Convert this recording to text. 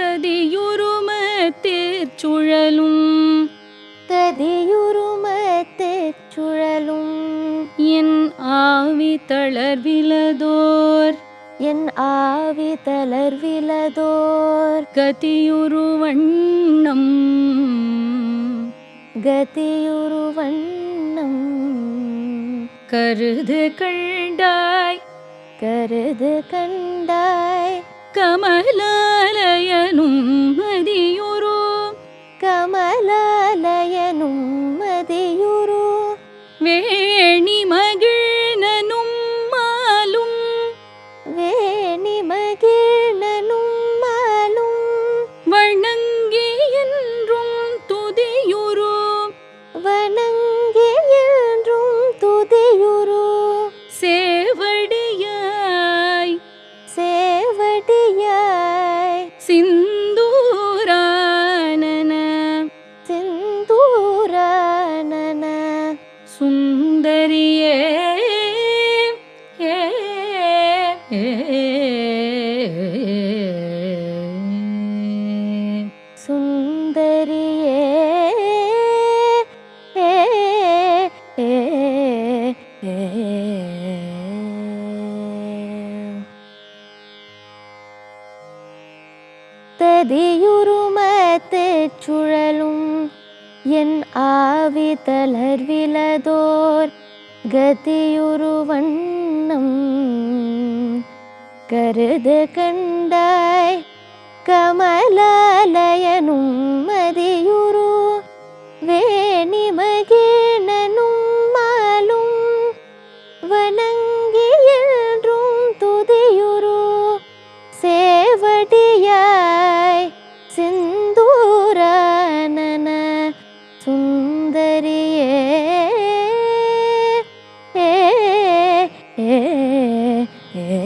ததியுருமத்திற் சுழலும். ததியுருமத்தைச் சுழலும். என் ஆவி தளர்விலதோர். என் ஆவி தளர்விலதோர். கதியுருவண்ணம். கதியுருவண்ணம். கருது கண்டாய். கருது கண்டாய். கமலாலயனும் மதியுரு. கமலாலயனும் மதியுரு வேணி மகிழ்னனும் மாலும் வேணி மகிழ்னனும் மாலும் வணங்கி என்றும் துதியுரு. வணங்கி என்றும் துதியுரு. சேவடியாய். சேவடியாய். சிந்த சுந்தரியே ததியுருமத்து சுழலும் என் ஆவி தளர்விலதோர் கதியுருவண்ணம் கருது கண்டாய் கமலா വടിയായി സിന്ദൂരാനന സുന്ദരിയേ ഏ ഏ ഏ